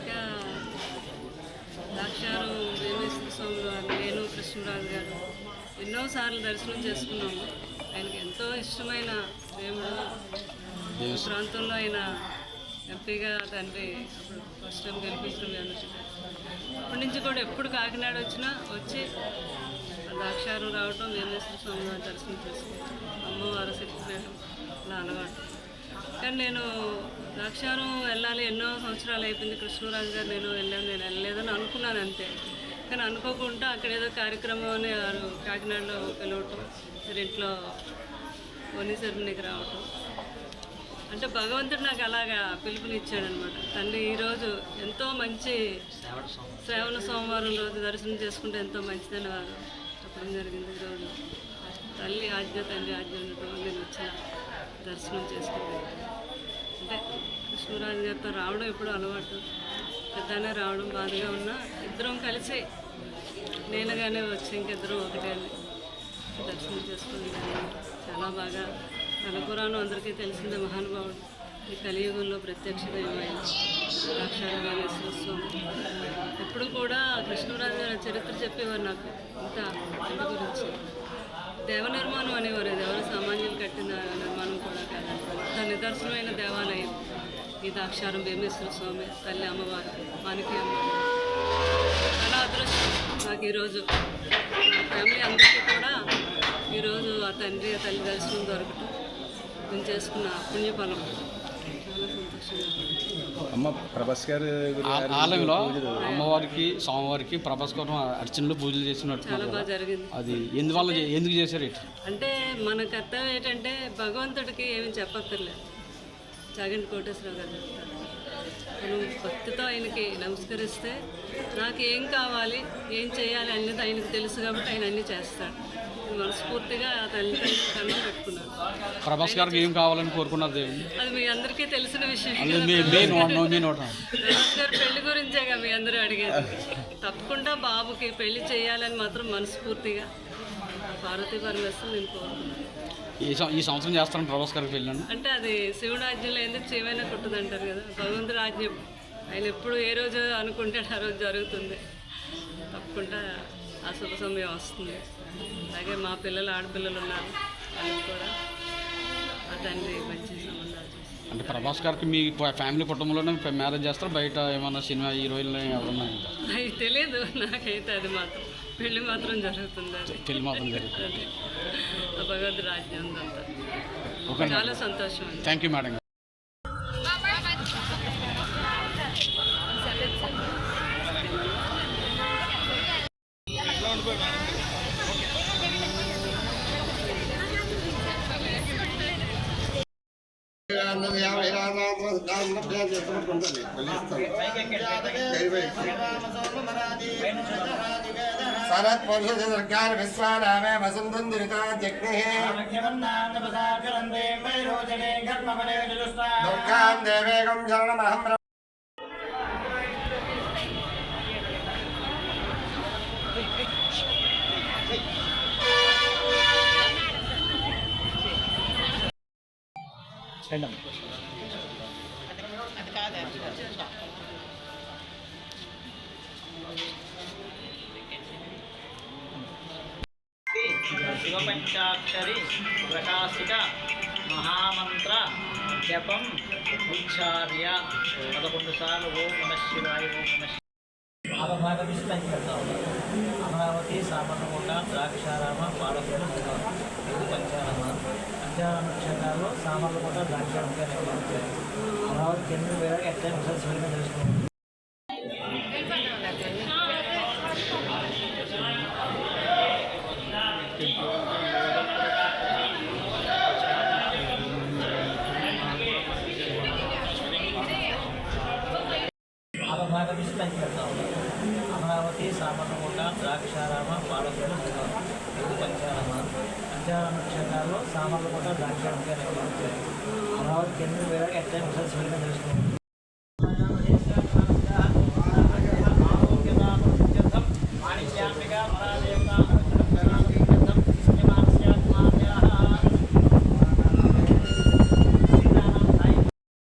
వచ్చాక ద్రాక్షారు వేమేశ్వర స్వామి వారు నేను కృష్ణరాజు గారు ఎన్నోసార్లు దర్శనం చేసుకున్నాము. ఆయనకి ఎంతో ఇష్టమైన దేవుడు. ఈ ప్రాంతంలో ఆయన ఎంపీగా తండ్రి అప్పుడు ఫస్ట్ టైం గెలిపించడం అప్పటి నుంచి కూడా ఎప్పుడు కాకినాడ వచ్చినా వచ్చి ద్రాక్షారం రావటం వేమేశ్వర స్వామి వారి దర్శనం చేసుకోవటం అమ్మవారు శక్తిపీఠం అలా అలవాటు. కానీ నేను ద్రాక్షారం వెళ్ళాలి. ఎన్నో సంవత్సరాలు అయిపోయింది కృష్ణరాజు గారు నేను వెళ్ళాను నేను వెళ్ళలేదని అనుకున్నాను అంతే. కానీ అనుకోకుండా అక్కడ ఏదో కార్యక్రమం అని వారు కాకినాడలో వెళ్ళవటం సరే ఇంట్లో వని రావటం. అంటే భగవంతుడు నాకు అలాగా పిలుపునిచ్చాడనమాట. తండ్రి ఈరోజు ఎంతో మంచి శ్రావణ సోమవారం రోజు దర్శనం చేసుకుంటే ఎంతో మంచిదని వారు చెప్పడం జరిగింది. ఈరోజు తల్లి ఆజ్ఞ తండ్రి ఆజ్ఞ ఉండటం నేను వచ్చిన దర్శనం చేసుకుంటాను కృష్ణరాజు గారితో రావడం ఎప్పుడు అలవాటు. పెద్దనే రావడం బాధగా ఉన్నా ఇద్దరం కలిసి నేనుగానే వచ్చి ఇంకిద్దరం ఒకటే దర్శనం చేసుకుని చాలా బాగా తలపురాణం అందరికీ తెలిసింది మహానుభావుడు. ఈ కలియుగంలో ప్రత్యక్ష దైవమైన సాక్షాత్కారేశ్వర స్వామి ఎప్పుడు కూడా కృష్ణరాజు గారి చరిత్ర చెప్పేవారు నాకు. ఇంత గురించి. దేవ నిర్మాణం అంత నిదర్శనమైన దేవాలయం. ఈ దాక్షారం భీమేశ్వర స్వామి తల్లి అమ్మవారు మానికి అమ్మవారు చాలా అదృష్టం నాకు ఈరోజు ఫ్యామిలీ అందరికీ కూడా ఈరోజు ఆ తండ్రి ఆ తల్లి దర్శనం దొరకటం. నేను చేసుకున్న పుణ్యఫలం. చాలా సంతోషంగా ఉంది. అమ్మ ప్రభాస్ గారు ఆ- ఆలయంలో అమ్మవారికి స్వామివారికి ప్రభాస్కరం అర్చనలు పూజలు చేసినట్టున్నారు చాలా బాగా జరిగింది. అది ఎందువల్ల ఎందుకు చేశారు అంటే మన కర్తవ్యం ఏంటంటే భగవంతుడికి ఏమి చెప్పక్కర్లేదు. చాగంటి కోటేశ్వరరావు గారు చెప్తారు. మనం భక్తితో ఆయనకి నమస్కరిస్తే నాకు ఏం కావాలి ఏం చేయాలి అన్నది ఆయనకు తెలుసు కాబట్టి ఆయన అన్నీ చేస్తాడు. మనస్ఫూర్తిగా ఆ తల్లి కన్నా పెట్టుకున్నాను. ప్రభాస్ గారికి ఏం కావాలని కోరుకున్నారు దేవుని అది మీ అందరికీ తెలిసిన విషయం. ప్రభాస్ గారు పెళ్ళి గురించేగా మీ అందరూ అడిగేది. తప్పకుండా బాబుకి పెళ్ళి చేయాలని మాత్రం మనస్ఫూర్తిగా పార్వతీ పరమేశ్వరం నేను కోరుకున్నాను. ఈ సంవత్సరం చేస్తాను ప్రభాస్ గారికి వెళ్ళాను. అంటే అది శివుడు ఆజ్ఞలో ఎందుకు చేయమైనా కుట్టదు అంటారు కదా భగవంతుడు ఆజ్ఞ ఆయన ఎప్పుడు ఏ రోజు అనుకుంటే ఆ రోజు జరుగుతుంది. తప్పకుండా ఆ శుభ సమయం వస్తుంది. అలాగే మా పిల్లలు ఆడపిల్లలు ఉన్నారు. వాళ్ళకి కూడా ఆ తండ్రి మంచి సంబంధాలు అంటే ప్రభాస్ గారికి మీ ఫ్యామిలీ కుటుంబంలోనే మ్యారేజ్ చేస్తారు బయట ఏమన్నా సినిమా హీరోయిన్లు ఎవరన్నా? అవి తెలియదు నాకైతే అది మాత్రం. పెళ్ళి మాత్రం జరుగుతుంది పెళ్ళి మాత్రం జరుగుతుంది. ఉందంతా. ఓకే చాలా సంతోషం థ్యాంక్ యూ మేడం గారు శరత్ పురుషదుర్గాన్ విశ్వానామే వసుంధం దురితాజ్ఞే దుర్గాం దేవేగం శరణమహం ప్ర- శివపంచాక్షరి ప్రకాశిక మహామంత్ర జపం ఉచ్చార్య పదకొండు సార్లు ఓం నమ శివాయ ఓం నమ అమరావతి సామర్లకోట ద్రాక్షారామ పాలకొండ పంచారామ నక్షత్రాలు సామర్లకోట ద్రాక్షారామ అమరావతి కేంద్రం వేరే ఎట్లా ఒకసారి శివుడిగా తెలుసుకోండి అమరావతి సామర్లకోట ద్రాక్షారామ పాలకొండ పంచారామ పంచారామ నక్షత్రాలు సామర్లకోట ద్రాక్షారామ అమరావతి కేంద్రం వేరే ఎట్లయినా ఒకసారి శివుడిగా తెలుసుకోండి